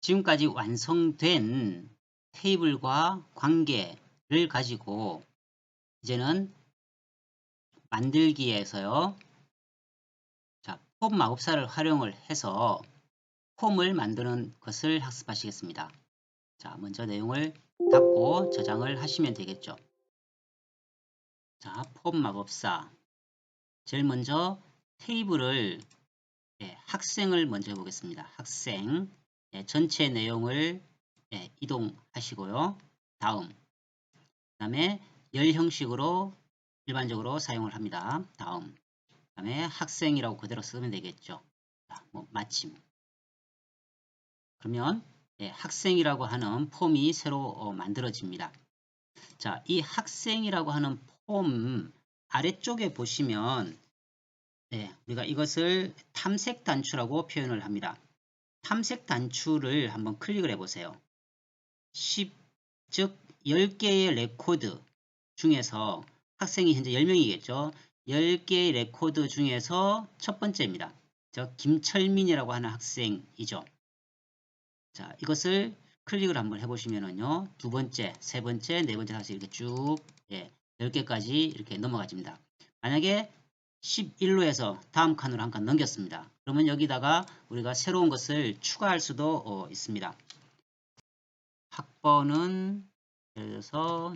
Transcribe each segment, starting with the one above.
지금까지 완성된 테이블과 관계를 가지고 이제는 만들기에서요. 자, 폼 마법사를 활용을 해서 폼을 만드는 것을 학습하시겠습니다. 자, 먼저 내용을 닫고 저장을 하시면 되겠죠. 자, 폼 마법사. 제일 먼저 테이블을 예, 학생을 먼저 해보겠습니다. 학생 예, 전체 내용을 예, 이동하시고요. 다음 그 다음에 열 형식으로 일반적으로 사용을 합니다. 다음 그 다음에 학생이라고 그대로 쓰면 되겠죠. 자, 뭐 마침 그러면 예, 학생이라고 하는 폼이 새로 어, 만들어집니다. 자, 이 학생이라고 하는 폼 아래쪽에 보시면 네, 우리가 이것을 탐색 단추라고 표현을 합니다. 탐색 단추를 한번 클릭을 해보세요. 10, 즉 10개의 레코드 중에서 학생이 현재 10명이겠죠. 10개의 레코드 중에서 첫 번째입니다. 저 김철민이라고 하는 학생이죠. 자, 이것을 클릭을 한번 해보시면은요. 두 번째, 세 번째, 네 번째 다시 이렇게 쭉 예, 10개까지 이렇게 넘어가집니다. 만약에 11로 해서 다음 칸으로 한 칸 넘겼습니다. 그러면 여기다가 우리가 새로운 것을 추가할 수도 어, 있습니다. 학번은 예를 들어서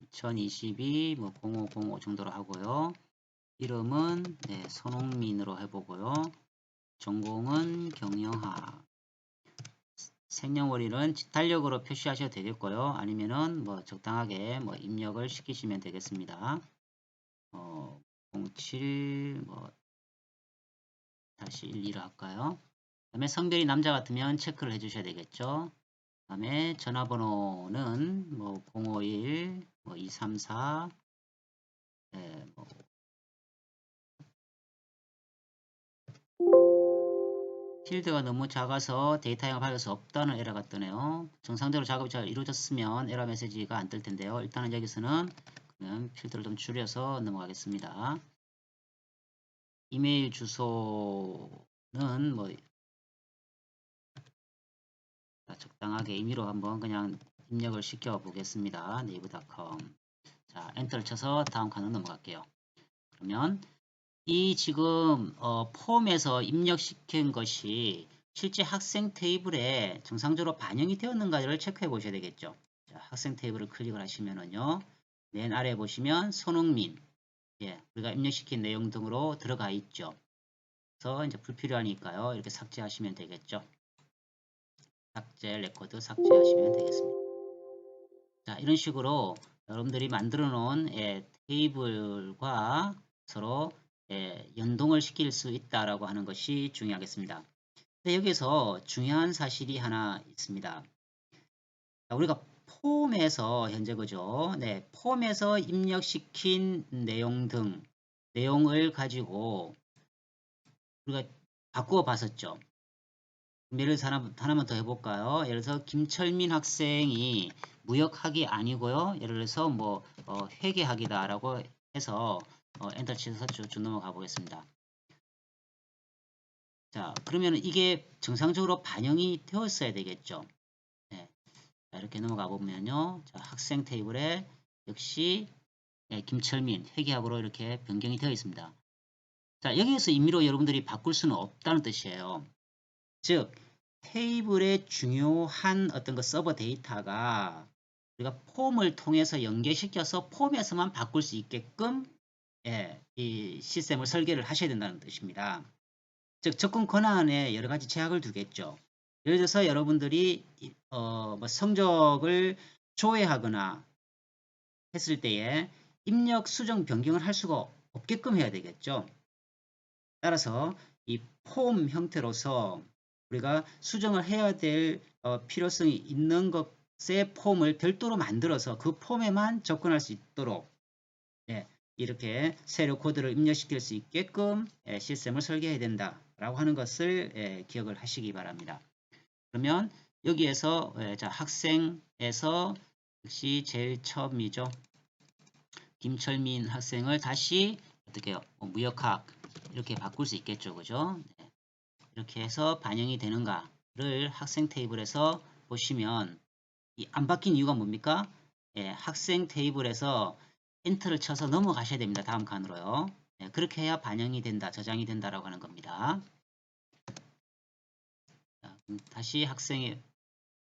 2022 뭐 0505 정도로 하고요. 이름은 네, 손흥민으로 해보고요. 전공은 경영학. 생년월일은 달력으로 표시하셔도 되겠고요. 아니면은 뭐 적당하게 뭐 입력을 시키시면 되겠습니다. 어, 07, 뭐, 다시 12로 할까요? 그 다음에 성별이 남자 같으면 체크를 해주셔야 되겠죠. 그 다음에 전화번호는 뭐, 051, 뭐, 234, 네, 뭐, 필드가 너무 작아서 데이터 양을 받을 수 없다는 에러가 뜨네요. 정상적으로 작업이 잘 이루어졌으면 에러 메시지가 안 뜰 텐데요. 일단은 여기서는 그러면 필드를 좀 줄여서 넘어가겠습니다. 이메일 주소는 뭐 적당하게 임의로 한번 그냥 입력을 시켜 보겠습니다. 네이버닷컴 자 엔터를 쳐서 다음 칸으로 넘어갈게요. 그러면 이 지금 어, 폼에서 입력시킨 것이 실제 학생 테이블에 정상적으로 반영이 되었는가를 체크해 보셔야 되겠죠. 자, 학생 테이블을 클릭을 하시면은요. 맨 아래 보시면 손흥민 예, 우리가 입력시킨 내용 등으로 들어가 있죠. 그래서 이제 불필요하니까요. 이렇게 삭제하시면 되겠죠. 삭제 레코드 삭제하시면 되겠습니다. 자, 이런 식으로 여러분들이 만들어 놓은 예, 테이블과 서로 예, 연동을 시킬 수 있다라고 하는 것이 중요하겠습니다. 여기서 중요한 사실이 하나 있습니다. 자, 우리가 폼에서 현재 그죠? 네, 폼에서 입력시킨 내용 등 내용을 가지고 우리가 바꾸어 봤었죠. 예를 하나, 하나만 더 해볼까요? 예를 들어서 김철민 학생이 무역학이 아니고요. 예를 들어서 뭐 어, 회계학이다라고 해서 어, 엔터 치셔서 쭉, 쭉 넘어가 보겠습니다. 자, 그러면 이게 정상적으로 반영이 되었어야 되겠죠. 자, 이렇게 넘어가 보면요. 자, 학생 테이블에 역시 예, 김철민 회계학으로 이렇게 변경이 되어 있습니다. 자, 여기에서 임의로 여러분들이 바꿀 수는 없다는 뜻이에요. 즉, 테이블의 중요한 어떤 그 서버 데이터가 우리가 폼을 통해서 연계시켜서 폼에서만 바꿀 수 있게끔 예, 이 시스템을 설계를 하셔야 된다는 뜻입니다. 즉, 접근 권한에 여러 가지 제약을 두겠죠. 예를 들어서 여러분들이 어, 뭐 성적을 조회하거나 했을 때에 입력 수정 변경을 할 수가 없게끔 해야 되겠죠. 따라서 이 폼 형태로서 우리가 수정을 해야 될 어, 필요성이 있는 것의 폼을 별도로 만들어서 그 폼에만 접근할 수 있도록 예, 이렇게 세로 코드를 입력시킬 수 있게끔 예, 시스템을 설계해야 된다라고 하는 것을 예, 기억을 하시기 바랍니다. 그러면 여기에서 예, 자 학생에서 역시 제일 처음이죠. 김철민 학생을 다시 어떻게 요뭐 무역학 이렇게 바꿀 수 있겠죠. 그죠? 네. 이렇게 해서 반영이 되는가 를 학생 테이블에서 보시면 이안 바뀐 이유가 뭡니까? 예, 학생 테이블에서 엔터를 쳐서 넘어가셔야 됩니다. 다음 칸으로요. 예, 그렇게 해야 반영이 된다, 저장이 된다라고 하는 겁니다. 다시 학생의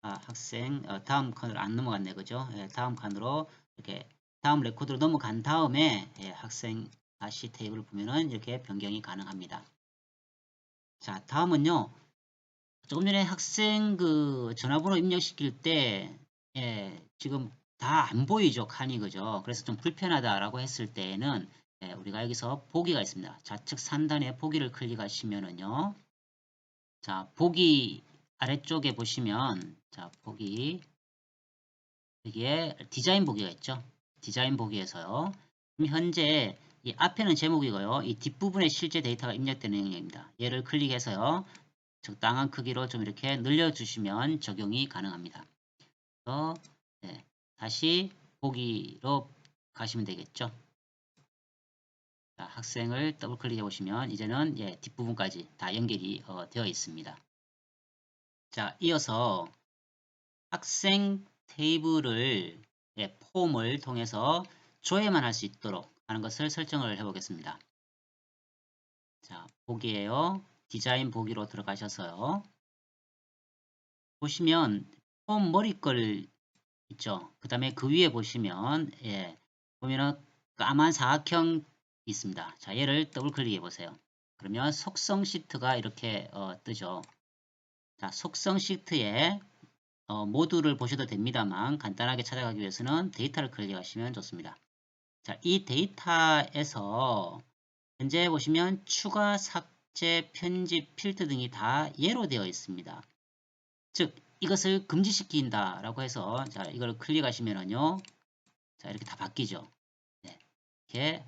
아, 학생 어, 다음 칸으로 안 넘어갔네, 그죠? 예, 다음 칸으로 이렇게 다음 레코드로 넘어간 다음에 예, 학생 다시 테이블을 보면은 이렇게 변경이 가능합니다. 자, 다음은요. 조금 전에 학생 그 전화번호 입력시킬 때 예, 지금 다 안 보이죠 칸이 그죠 그래서 좀 불편하다라고 했을 때에는 예, 우리가 여기서 보기가 있습니다 좌측 상단에 보기를 클릭하시면은요 자 보기 아래쪽에 보시면 자 보기 여기에 디자인 보기가 있죠 디자인 보기에서요 현재 이 앞에는 제목이고요 이 뒷부분에 실제 데이터가 입력되는 영역입니다 얘를 클릭해서요 적당한 크기로 좀 이렇게 늘려주시면 적용이 가능합니다. 그래서 네, 다시 보기로 가시면 되겠죠. 자, 학생을 더블 클릭해 보시면 이제는 예, 뒷부분까지 다 연결이 어, 되어 있습니다. 자, 이어서 학생 테이블을 예, 폼을 통해서 조회만 할 수 있도록 하는 것을 설정을 해 보겠습니다. 자, 보기에요. 디자인 보기로 들어가셔서요. 보시면 폼 머리걸 있죠. 그 다음에 그 위에 보시면 예, 보면은 까만 사각형 있습니다. 자 얘를 더블 클릭해 보세요. 그러면 속성 시트가 이렇게 어, 뜨죠. 자 속성 시트에 어, 모두를 보셔도 됩니다만 간단하게 찾아가기 위해서는 데이터를 클릭하시면 좋습니다. 자, 이 데이터에서 현재 보시면 추가 삭 삭제, 편집, 필터 등이 다 예로 되어 있습니다. 즉 이것을 금지시킨다 라고 해서 자 이걸 클릭하시면은요 자 이렇게 다 바뀌죠 네, 이렇게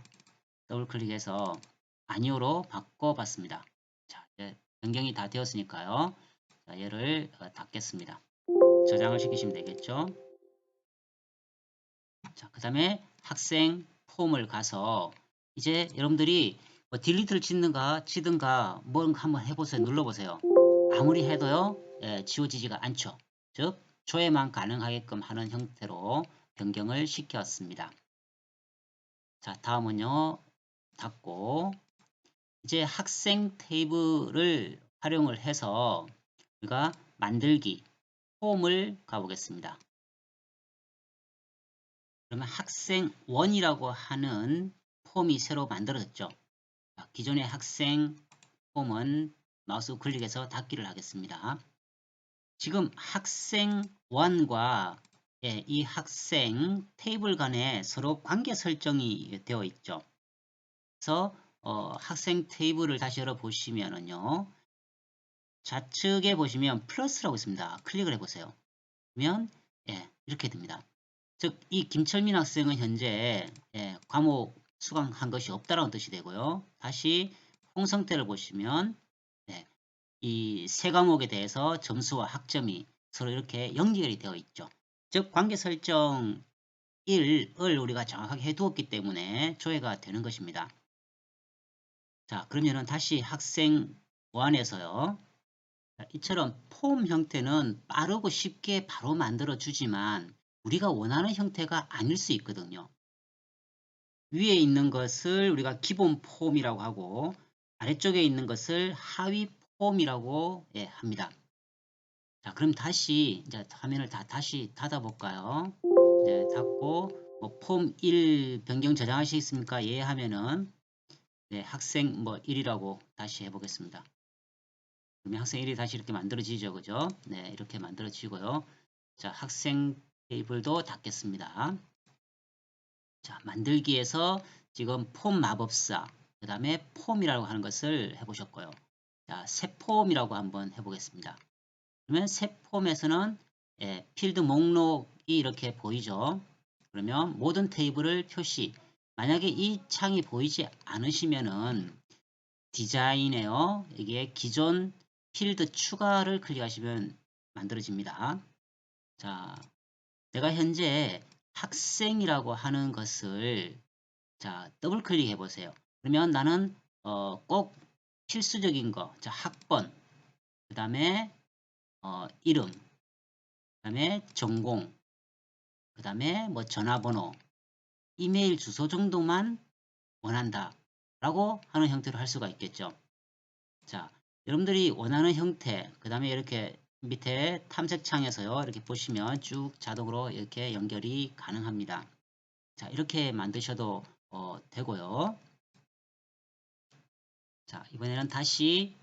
더블 클릭해서 아니오로 바꿔봤습니다 자 이제 변경이 다 되었으니까요 자 얘를 어, 닫겠습니다 저장을 시키시면 되겠죠 자 그 다음에 학생 폼을 가서 이제 여러분들이 뭐 딜리트를 치든가 치든가 뭔가 한번 해보세요. 눌러보세요. 아무리 해도요. 예, 지워지지가 않죠. 즉 조회만 가능하게끔 하는 형태로 변경을 시켰습니다. 자 다음은요. 닫고 이제 학생 테이블을 활용을 해서 우리가 만들기 폼을 가보겠습니다. 그러면 학생 원이라고 하는 폼이 새로 만들어졌죠. 기존의 학생 폼은 마우스 클릭해서 닫기를 하겠습니다. 지금 학생 1과 예, 이 학생 테이블 간에 서로 관계 설정이 되어 있죠. 그래서 어, 학생 테이블을 다시 열어보시면은요. 좌측에 보시면 플러스라고 있습니다. 클릭을 해보세요. 그러면 예, 이렇게 됩니다. 즉 이 김철민 학생은 현재 예, 과목 수강한 것이 없다라는 뜻이 되고요. 다시 홍성태를 보시면 네, 이세 과목에 대해서 점수와 학점이 서로 이렇게 연결이 되어 있죠. 즉 관계 설정 1을 우리가 정확하게 해두었기 때문에 조회가 되는 것입니다. 자 그러면은 다시 학생 보안에서요. 이처럼 폼 형태는 빠르고 쉽게 바로 만들어 주지만 우리가 원하는 형태가 아닐 수 있거든요. 위에 있는 것을 우리가 기본 폼이라고 하고 아래쪽에 있는 것을 하위 폼이라고 예, 합니다. 자, 그럼 다시 이제 화면을 다 다시 닫아 볼까요? 네, 닫고 뭐 폼 1 변경 저장하시겠습니까? 예 하면은 네, 학생 뭐 1이라고 다시 해 보겠습니다. 그러면 학생 1이 다시 이렇게 만들어지죠, 그죠? 네, 이렇게 만들어지고요. 자, 학생 테이블도 닫겠습니다. 자, 만들기에서 지금 폼 마법사, 그 다음에 폼이라고 하는 것을 해보셨고요. 자, 새 폼이라고 한번 해보겠습니다. 그러면 새 폼에서는 예, 필드 목록이 이렇게 보이죠. 그러면 모든 테이블을 표시. 만약에 이 창이 보이지 않으시면은 디자인에요. 여기에 기존 필드 추가를 클릭하시면 만들어집니다. 자, 내가 현재 학생이라고 하는 것을 자 더블 클릭해 보세요. 그러면 나는 어, 꼭 필수적인 거, 자 학번, 그 다음에 어, 이름, 그 다음에 전공, 그 다음에 뭐 전화번호, 이메일 주소 정도만 원한다 라고 하는 형태로 할 수가 있겠죠. 자, 여러분들이 원하는 형태, 그 다음에 이렇게 밑에 탐색창에서요, 이렇게 보시면 쭉 자동으로 이렇게 연결이 가능합니다. 자, 이렇게 만드셔도 어, 되고요. 자, 이번에는 다시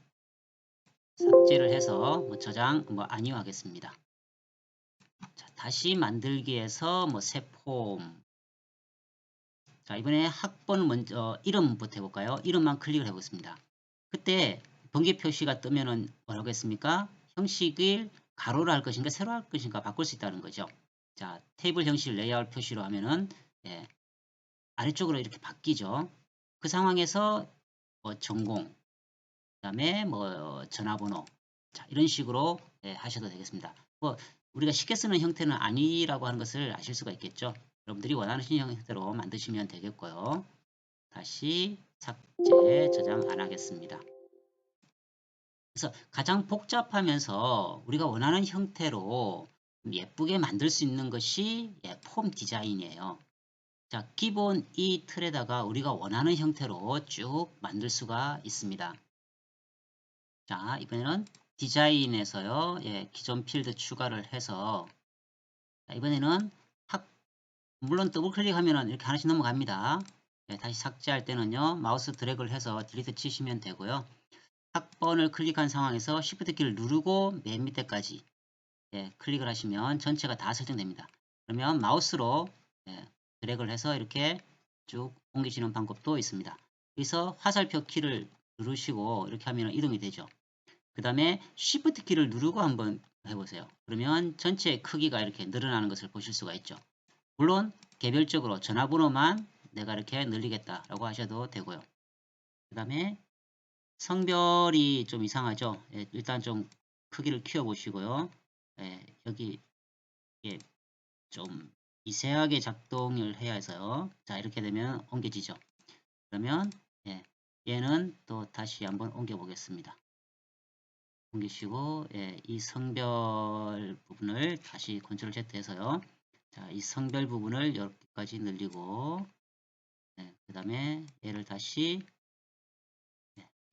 삭제를 해서 뭐 저장 뭐 아니요 하겠습니다. 자, 다시 만들기에서 뭐새 폼. 자, 이번에 학번 먼저 이름부터 해볼까요? 이름만 클릭을 해보겠습니다. 그때 번개 표시가 뜨면은 뭐라고 했습니까? 형식을 가로로 할 것인가 세로 할 것인가 바꿀 수 있다는 거죠. 자, 테이블 형식 레이아웃 표시로 하면은 예, 아래쪽으로 이렇게 바뀌죠. 그 상황에서 뭐 전공, 그 다음에 뭐 전화번호, 자, 이런 식으로 예, 하셔도 되겠습니다. 뭐 우리가 쉽게 쓰는 형태는 아니라고 하는 것을 아실 수가 있겠죠. 여러분들이 원하는 형태로 만드시면 되겠고요. 다시 삭제, 저장 안 하겠습니다. 그래서 가장 복잡하면서 우리가 원하는 형태로 예쁘게 만들 수 있는 것이 예, 폼 디자인이에요. 자, 기본 이 틀에다가 우리가 원하는 형태로 쭉 만들 수가 있습니다. 자, 이번에는 디자인에서요, 예, 기존 필드 추가를 해서, 자, 이번에는 학, 물론 더블 클릭하면 이렇게 하나씩 넘어갑니다. 예, 다시 삭제할 때는요, 마우스 드래그를 해서 딜리트 치시면 되고요. 학번을 클릭한 상황에서 Shift 키를 누르고 맨 밑에까지 예, 클릭을 하시면 전체가 다 설정됩니다. 그러면 마우스로 예, 드래그를 해서 이렇게 쭉 옮기시는 방법도 있습니다. 여기서 화살표 키를 누르시고 이렇게 하면 이동이 되죠. 그 다음에 Shift 키를 누르고 한번 해보세요. 그러면 전체 크기가 이렇게 늘어나는 것을 보실 수가 있죠. 물론 개별적으로 전화번호만 내가 이렇게 늘리겠다라고 하셔도 되고요. 그 다음에 성별이 좀 이상하죠. 예, 일단 좀 크기를 키워 보시고요. 예, 여기 예, 좀 미세하게 작동을 해야 해서요. 자 이렇게 되면 옮겨지죠. 그러면 예, 얘는 또 다시 한번 옮겨 보겠습니다. 옮기시고 예, 이 성별 부분을 다시 컨트롤 Z 해서요. 자, 이 성별 부분을 여기까지 늘리고 예, 그 다음에 얘를 다시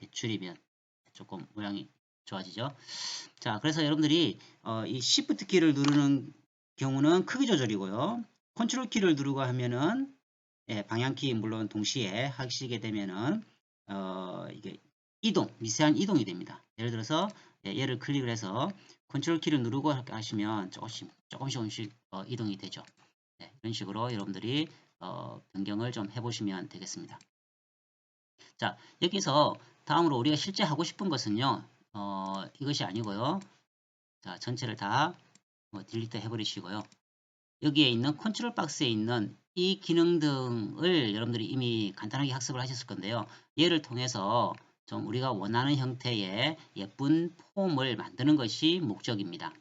예, 줄이면 조금 모양이 좋아지죠. 자, 그래서 여러분들이 어, 이 Shift 키를 누르는 경우는 크기 조절이고요. 컨트롤 키를 누르고 하면은 예, 방향 키 물론 동시에 하시게 되면은 어, 이게 이동, 미세한 이동이 됩니다. 예를 들어서 예, 얘를 클릭을 해서 컨트롤 키를 누르고 하시면 조금씩 조금씩 조금씩 어, 이동이 되죠. 네, 이런 식으로 여러분들이 어, 변경을 좀 해보시면 되겠습니다. 자, 여기서 다음으로 우리가 실제 하고 싶은 것은요. 어, 이것이 아니고요. 자, 전체를 다 뭐, 딜리트 해버리시고요. 여기에 있는 컨트롤 박스에 있는 이 기능 등을 여러분들이 이미 간단하게 학습을 하셨을 건데요. 얘를 통해서 좀 우리가 원하는 형태의 예쁜 폼을 만드는 것이 목적입니다.